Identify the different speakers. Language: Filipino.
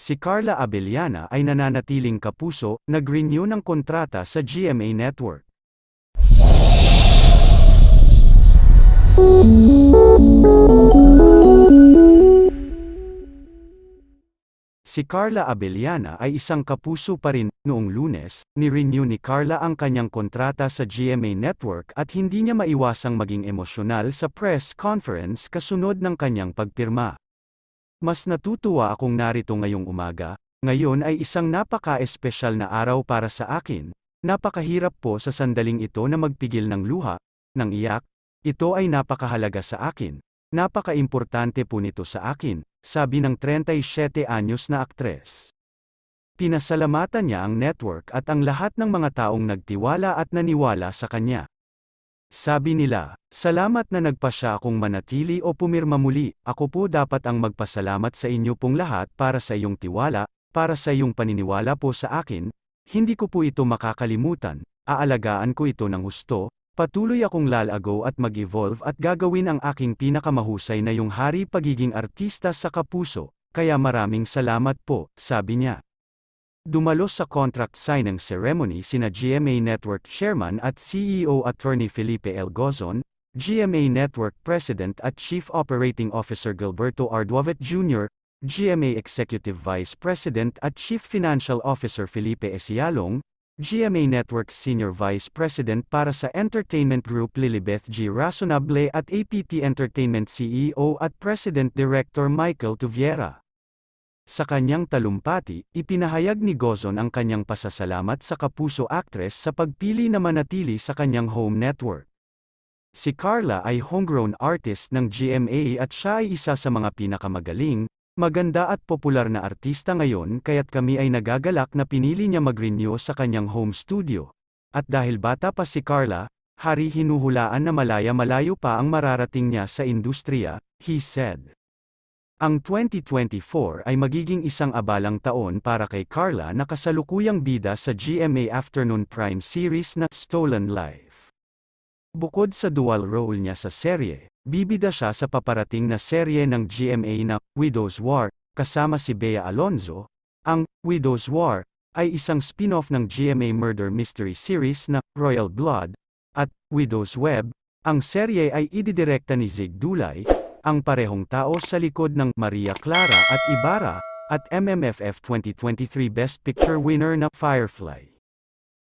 Speaker 1: Si Carla Abellana ay nananatiling kapuso, nag-renew ng kontrata sa GMA Network. Si Carla Abellana ay isang kapuso pa rin, noong lunes, ni-renew ni Carla ang kanyang kontrata sa GMA Network at hindi niya maiwasang maging emosyonal sa press conference kasunod ng kanyang pagpirma. Mas natutuwa akong narito ngayong umaga, ngayon ay isang napaka-espesyal na araw para sa akin, napakahirap po sa sandaling ito na magpigil ng luha, ng iyak, ito ay napakahalaga sa akin, napaka-importante po nito sa akin, sabi ng 37 anyos na aktres. Pinasalamatan niya ang network at ang lahat ng mga taong nagtiwala at naniwala sa kanya. Sabi nila, salamat na nagpa siya akong manatili o pumirma muli, ako po dapat ang magpasalamat sa inyo pong lahat para sa iyong tiwala, para sa iyong paniniwala po sa akin, hindi ko po ito makakalimutan, aalagaan ko ito ng husto, patuloy akong lalago at mag-evolve at gagawin ang aking pinakamahusay na yung hari pagiging artista sa kapuso, kaya maraming salamat po, sabi niya. Dumalo sa contract signing ceremony sina GMA Network Chairman at CEO Attorney Felipe L. Gozon, GMA Network President at Chief Operating Officer Gilberto Arduavet Jr., GMA Executive Vice President at Chief Financial Officer Felipe Esialong, GMA Network Senior Vice President para sa Entertainment Group Lilibeth G. Razonable at APT Entertainment CEO at President Director Michael Tuviera. Sa kanyang talumpati, ipinahayag ni Gozon ang kanyang pasasalamat sa kapuso actress sa pagpili na manatili sa kanyang home network. Si Carla ay homegrown artist ng GMA at siya ay isa sa mga pinakamagaling, maganda at popular na artista ngayon kaya't kami ay nagagalak na pinili niya mag-renew sa kanyang home studio. At dahil bata pa si Carla, hari hinuhulaan na malaya-malayo pa ang mararating niya sa industriya, he said. Ang 2024 ay magiging isang abalang taon para kay Carla na kasalukuyang bida sa GMA Afternoon Prime series na Stolen Life. Bukod sa dual role niya sa serye, bibida siya sa paparating na serye ng GMA na Widow's War, kasama si Bea Alonzo. Ang Widow's War ay isang spin-off ng GMA Murder Mystery series na Royal Blood, at Widow's Web, ang serye ay ididirekta ni Zig Dulay, ang parehong tao sa likod ng Maria Clara at Ibarra, at MMFF 2023 Best Picture winner na Firefly.